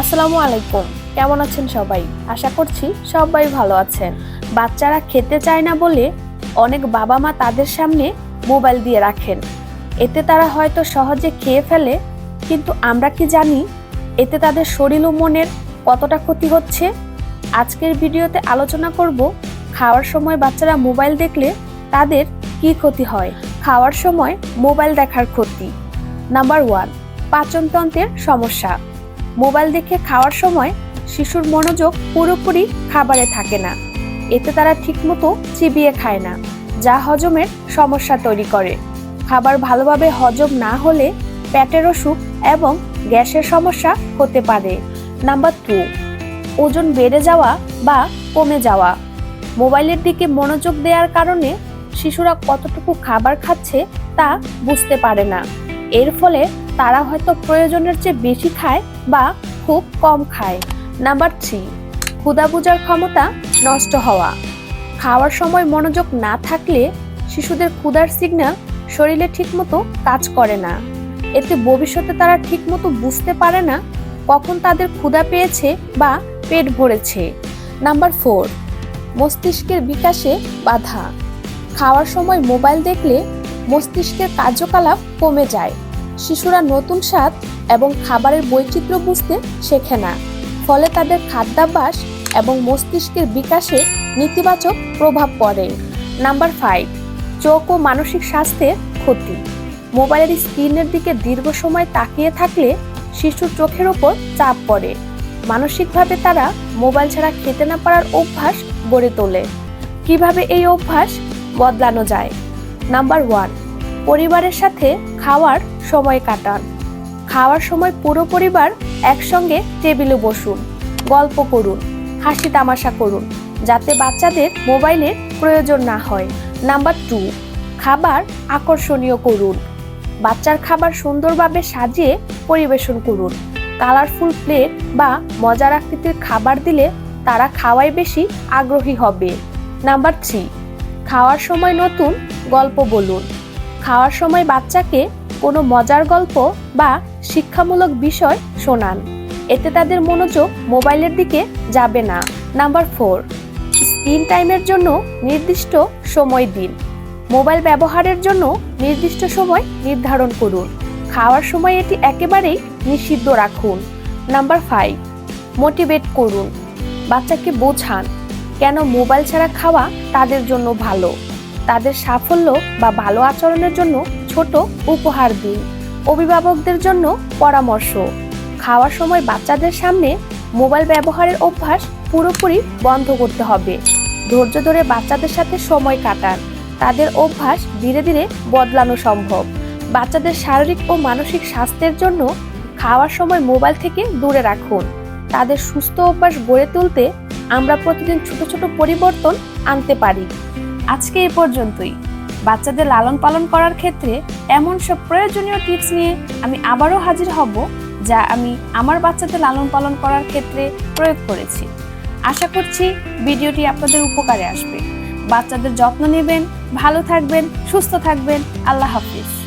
আসসালামু আলাইকুম। কেমন আছেন সবাই? আশা করছি সবাই ভালো আছেন। বাচ্চারা খেতে চায় না বলে অনেক বাবা মা তাদের সামনে মোবাইল দিয়ে রাখেন। এতে তারা হয়তো সহজে খেয়ে ফেলে, কিন্তু আমরা কি জানি এতে তাদের শরীর ও মনের কতটা ক্ষতি হচ্ছে? আজকের ভিডিওতে আলোচনা করব খাওয়ার সময় বাচ্চারা মোবাইল দেখলে তাদের কি ক্ষতি হয়? খাওয়ার সময় মোবাইল দেখার ক্ষতি। নাম্বার ওয়ান, পাচনতন্ত্রের সমস্যা। মোবাইল দেখে খাওয়ার সময় শিশুর মনোযোগ পুরোপুরি খাবারে থাকে না। এতে তারা ঠিকমতো চিবিয়ে খায় না, যা হজমের সমস্যা তৈরি করে। খাবার ভালোভাবে হজম না হলে পেটের অসুখ এবং গ্যাসের সমস্যা হতে পারে। নাম্বার টু, ওজন বেড়ে যাওয়া বা কমে যাওয়া। মোবাইলের দিকে মনোযোগ দেওয়ার কারণে শিশুরা কতটুকু খাবার খাচ্ছে তা বুঝতে পারে না। এর ফলে তারা হয়তো প্রয়োজনের চেয়ে বেশি খায় বা খুব কম খায়। নাম্বার থ্রি ক্ষুদা বুঝার ক্ষমতা নষ্ট হওয়া। খাওয়ার সময় মনোযোগ না থাকলে শিশুদের ক্ষুধার সিগন্যাল শরীরে ঠিকমতো কাজ করে না। এতে ভবিষ্যতে তারা ঠিকমতো বুঝতে পারে না কখন তাদের ক্ষুধা পেয়েছে বা পেট ভরেছে। নাম্বার ফোর মস্তিষ্কের বিকাশে বাধা। খাওয়ার সময় মোবাইল দেখলে মস্তিষ্কের কার্যকলাপ কমে যায়। শিশুরা নতুন স্বাদ এবং খাবারের বৈচিত্র্য বুঝতে শেখে না। ফলে তাদের খাদ্যাভ্যাস এবং মস্তিষ্কের বিকাশে নেতিবাচক প্রভাব পড়ে। নাম্বার ফাইভ চোখ ও মানসিক স্বাস্থ্যের ক্ষতি। মোবাইলের স্ক্রিনের দিকে দীর্ঘ সময় তাকিয়ে থাকলে শিশুর চোখের ওপর চাপ পড়ে। মানসিকভাবে তারা মোবাইল ছাড়া খেতে না পারার অভ্যাস গড়ে তোলে। কীভাবে এই অভ্যাস বদলানো যায়? নাম্বার ওয়ান, পরিবারের সাথে খাওয়ার সময় কাটান। খাওয়ার সময় পুরো পরিবার একসঙ্গে টেবিলে বসুন, গল্প করুন, হাসি তামাশা করুন, যাতে বাচ্চাদের মোবাইলের প্রয়োজন না হয়। নাম্বার টু, খাবার আকর্ষণীয় করুন। বাচ্চার খাবার সুন্দরভাবে সাজিয়ে পরিবেশন করুন। কালারফুল প্লেট বা মজার আকৃতির খাবার দিলে তারা খাওয়ায় বেশি আগ্রহী হবে। নাম্বার থ্রি খাওয়ার সময় নতুন গল্প বলুন। খাওয়ার সময় বাচ্চাকে কোনো মজার গল্প বা শিক্ষামূলক বিষয় শোনান। এতে তাদের মনোযোগ মোবাইলের দিকে যাবে না। নাম্বার ফোর, স্ক্রিন টাইমের জন্য নির্দিষ্ট সময় দিন। মোবাইল ব্যবহারের জন্য নির্দিষ্ট সময় নির্ধারণ করুন। খাওয়ার সময় এটি একেবারেই নিষিদ্ধ রাখুন। নাম্বার ফাইভ, মোটিভেট করুন। বাচ্চাকে বোঝান। কেন মোবাইল ছাড়া খাওয়া তাদের জন্য ভালো? তাদের সাফল্য বা ভালো আচরণের জন্য ছোট উপহার দিন। অভিভাবকদের জন্য পরামর্শ। খাওয়ার সময় বাচ্চাদের সামনে মোবাইল ব্যবহারের অভ্যাস পুরোপুরি বন্ধ করতে হবে। ধৈর্য ধরে বাচ্চাদের সাথে সময় কাটান। তাদের অভ্যাস ধীরে ধীরে বদলানো সম্ভব। বাচ্চাদের শারীরিক ও মানসিক স্বাস্থ্যের জন্য খাওয়ার সময় মোবাইল থেকে দূরে রাখুন। তাদের সুস্থ অভ্যাস গড়ে তুলতে আমরা প্রতিদিন ছোট ছোট পরিবর্তন আনতে পারি। আজকে এই পর্যন্তই। বাচ্চাদের লালন পালন করার ক্ষেত্রে এমন সব প্রয়োজনীয় টিপস নিয়ে আমি আবারও হাজির হব, যা আমি আমার বাচ্চাদের লালন পালন করার ক্ষেত্রে প্রয়োগ করেছি। আশা করছি ভিডিওটি আপনাদের উপকারে আসবে। বাচ্চাদের যত্ন নেবেন, ভালো থাকবেন, সুস্থ থাকবেন। আল্লাহ হাফিজ।